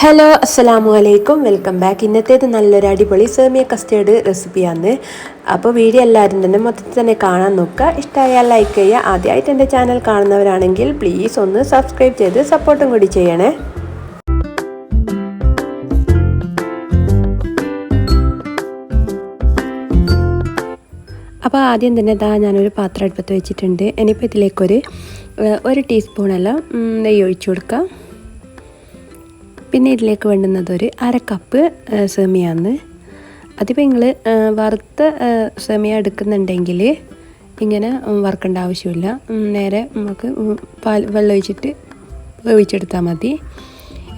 Hello അസ്സലാമു അലൈക്കും welcome back ഇന്നത്തേത് നല്ലൊരു അടിപൊളി സേമിയ കസ്റ്റേർഡ് റെസിപ്പിയാണ് അപ്പോൾ വീഡിയോ എല്ലാവരും തന്നെ മൊത്തത്തിൽ തന്നെ കാണാൻ നോക്കുക. ഇഷ്ടമായാൽ ലൈക്ക് ചെയ്യുക. ആദ്യമായിട്ട് എന്റെ ചാനൽ കാണുന്നവരാണെങ്കിൽ പ്ലീസ് ഒന്ന് സബ്സ്ക്രൈബ് ചെയ്ത് സപ്പോർട്ടും കൂടി ചെയ്യണേ. അപ്പോൾ ആദ്യം തന്നെ ഇതാ ഞാനൊരു പാത്രം അടുപ്പത്ത് വെച്ചിട്ടുണ്ട്. ഇനിയിപ്പോൾ ഇതിലേക്കൊരു ഒരു ടീസ്പൂണെല്ലാം നെയ്യ് ഒഴിച്ചു കൊടുക്കാം. പിന്നെ ഇതിലേക്ക് വേണ്ടുന്നത് ഒരു അര കപ്പ് സേമിയാന്ന് അതിപ്പോൾ നിങ്ങൾ വറുത്ത സേമിയ എടുക്കുന്നുണ്ടെങ്കിൽ ഇങ്ങനെ വറുക്കേണ്ട ആവശ്യമില്ല. നേരെ നമുക്ക് പാൽ വെള്ളം ഒഴിച്ചിട്ട് വേവിച്ചെടുത്താൽ മതി.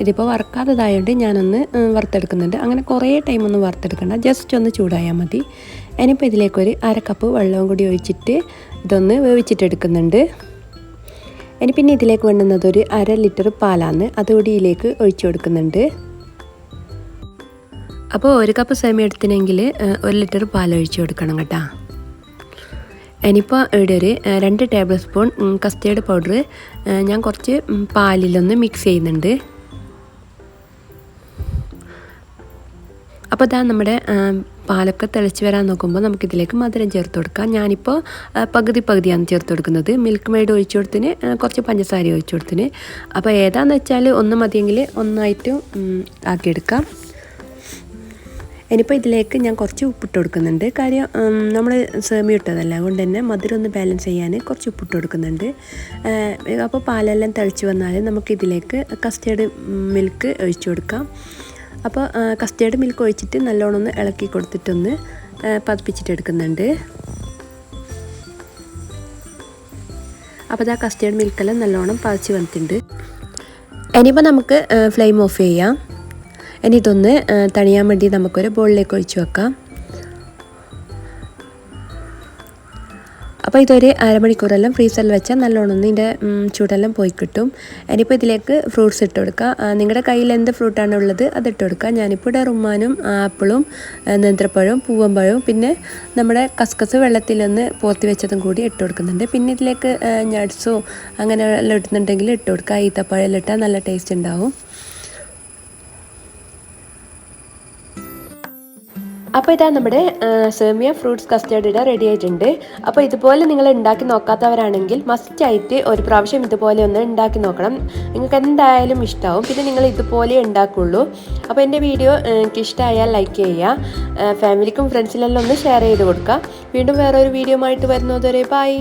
ഇതിപ്പോൾ വറുക്കാത്തതായതുകൊണ്ട് ഞാനൊന്ന് വറുത്തെടുക്കുന്നുണ്ട്. അങ്ങനെ കുറേ ടൈമൊന്നും വറുത്തെടുക്കണ്ട. ജസ്റ്റ് ഒന്ന് ചൂടായാൽ മതി. ഇനിയിപ്പോൾ ഇതിലേക്കൊരു അര കപ്പ് വെള്ളവും കൂടി ഒഴിച്ചിട്ട് ഇതൊന്ന് വേവിച്ചിട്ടെടുക്കുന്നുണ്ട്. ഇനി പിന്നെ ഇതിലേക്ക് വേണ്ടുന്നത് ഒരു അര ലിറ്റർ പാലാണ്. അതുകൂടി ഇതിലേക്ക് ഒഴിച്ചു കൊടുക്കുന്നുണ്ട്. അപ്പോൾ ഒരു കപ്പ് സേമിയ എടുത്തിനെങ്കിൽ ഒരു ലിറ്റർ പാൽ ഒഴിച്ചു കൊടുക്കണം കേട്ടോ. ഇനിയിപ്പോൾ ഇവിടെ ഒരു രണ്ട് ടേബിൾ സ്പൂൺ കസ്റ്റേർഡ് പൗഡർ ഞാൻ കുറച്ച് പാലിലൊന്ന് മിക്സ് ചെയ്യുന്നുണ്ട്. അപ്പോൾ ഇതാ നമ്മുടെ പാലൊക്കെ തിളച്ച് വരാൻ നോക്കുമ്പോൾ നമുക്കിതിലേക്ക് മധുരം ചേർത്ത് കൊടുക്കാം. ഞാനിപ്പോൾ പകുതി പകുതിയാണ് ചേർത്ത് കൊടുക്കുന്നത്. മിൽക്ക് മെയ്ഡ് ഒഴിച്ചു കൊടുത്തിന് കുറച്ച് പഞ്ചസാര ഒഴിച്ചു കൊടുത്തിന്. അപ്പോൾ ഏതാന്ന് വെച്ചാൽ ഒന്ന് മതിയെങ്കിൽ ഒന്നായിട്ട് ആക്കിയെടുക്കാം. ഇനിയിപ്പോൾ ഇതിലേക്ക് ഞാൻ കുറച്ച് ഉപ്പിട്ട് കൊടുക്കുന്നുണ്ട്. കാര്യം നമ്മൾ സേമി ഇട്ടതല്ല? അതുകൊണ്ട് തന്നെ മധുരം ഒന്ന് ബാലൻസ് ചെയ്യാൻ കുറച്ച് ഉപ്പിട്ട് കൊടുക്കുന്നുണ്ട്. അപ്പോൾ പാലെല്ലാം തിളച്ച് വന്നാൽ നമുക്കിതിലേക്ക് കസ്റ്റേർഡ് മിൽക്ക് ഒഴിച്ചു കൊടുക്കാം. അപ്പോൾ കസ്റ്റേർഡ് മിൽക്ക് ഒഴിച്ചിട്ട് നല്ലോണം ഒന്ന് ഇളക്കി കൊടുത്തിട്ടൊന്ന് പതിപ്പിച്ചിട്ട് എടുക്കുന്നുണ്ട് അപ്പോൾ ആ കസ്റ്റേർഡ് മിൽക്കെല്ലാം നല്ലോണം പതിച്ച് വന്നിട്ടുണ്ട്. ഇനിയിപ്പോൾ നമുക്ക് ഫ്ലെയിം ഓഫ് ചെയ്യാം. ഇനി ഇതൊന്ന് തണിയാൻ വേണ്ടി നമുക്കൊരു ബോളിലേക്ക് ഒഴിച്ച് വെക്കാം. അപ്പോൾ ഇതൊരു അരമണിക്കൂറെല്ലാം ഫ്രീസറിൽ വെച്ചാൽ നല്ലോണം ഇതിന്റെ ചൂടെല്ലാം പോയി കിട്ടും. ഇനിയിപ്പോൾ ഇതിലേക്ക് ഫ്രൂട്ട്സ് ഇട്ട് കൊടുക്കുക. നിങ്ങളുടെ കയ്യിൽ എന്ത് ഫ്രൂട്ടാണ് ഉള്ളത് അത് ഇട്ട് കൊടുക്കുക. ഞാനിപ്പോൾ ഇവിടെ റുമ്മാനും ആപ്പിളും നെന്ത്രപ്പഴവും പൂവമ്പഴവും പിന്നെ നമ്മുടെ കസ്കസ് വെള്ളത്തിൽ വെള്ളത്തിലൊന്ന് പോത്തി വെച്ചതും കൂടി ഇട്ട് കൊടുക്കുന്നുണ്ട്. പിന്നെ ഇതിലേക്ക് നട്ട്സോ അങ്ങനെ എല്ലാം ഇടുന്നുണ്ടെങ്കിൽ ഇട്ട് കൊടുക്കുക. ഈത്തപ്പഴം ഇട്ടാൽ നല്ല ടേസ്റ്റ് ഉണ്ടാവും. അപ്പോൾ ഇതാ നമ്മുടെ സേമിയ ഫ്രൂട്ട്സ് കസ്റ്റേർഡ് ഇട റെഡി ആയിട്ടുണ്ട്. അപ്പോൾ ഇതുപോലെ നിങ്ങൾ ഉണ്ടാക്കി നോക്കാത്തവരാണെങ്കിൽ മസ്റ്റ് ആയിട്ട് ഒരു പ്രാവശ്യം ഇതുപോലെ ഒന്ന് ഉണ്ടാക്കി നോക്കണം. നിങ്ങൾക്ക് എന്തായാലും ഇഷ്ടമാവും പിന്നെ നിങ്ങൾ ഇതുപോലെ ഉണ്ടാക്കുള്ളൂ അപ്പോൾ എന്റെ വീഡിയോ നിങ്ങൾക്ക് ഇഷ്ടമായാൽ ലൈക്ക് ചെയ്യുക ഫാമിലിക്കും ഫ്രണ്ട്സിനെല്ലാം ഒന്ന് ഷെയർ ചെയ്ത് കൊടുക്കുക വീണ്ടും വേറൊരു വീഡിയോ ആയിട്ട് വരുന്നതുവരെ ബൈ